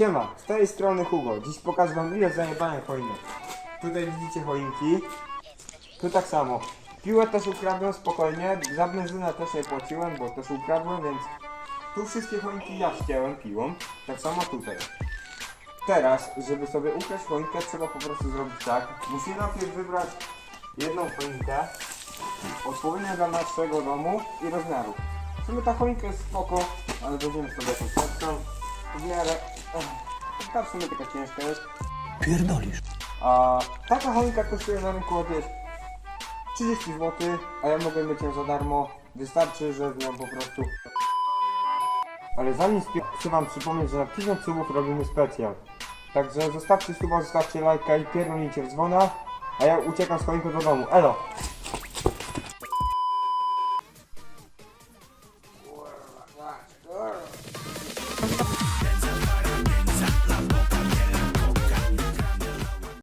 Siema, z tej strony Hugo. Dziś pokażę wam ile zajebałem choinek. Tutaj widzicie choinki. Tu tak samo. Piłę też ukradłem spokojnie, za benzynę też nie płaciłem, bo też ukradłem, więc tu wszystkie choinki ja ścięłem piłą. Tak samo tutaj. Teraz, żeby sobie ukraść choinkę, trzeba po prostu zrobić tak. Musimy najpierw wybrać jedną choinkę, odpowiednią dla naszego domu i rozmiaru. W sumie ta choinka jest spoko, ale weźmiemy sobie jakąś. W miarę... ech, Ta w sumie taka ciężka jest. Pierdolisz. A taka choinka kosztuje na rynku jakieś 30 zł, a ja mogę mieć ją za darmo. Wystarczy, że z nią po prostu... Ale zanim spie- chcę wam przypomnieć, że na 1000 subów robimy specjal. Także zostawcie suba, zostawcie lajka i pierdolnijcie w dzwona, a ja uciekam z choinką do domu. Elo!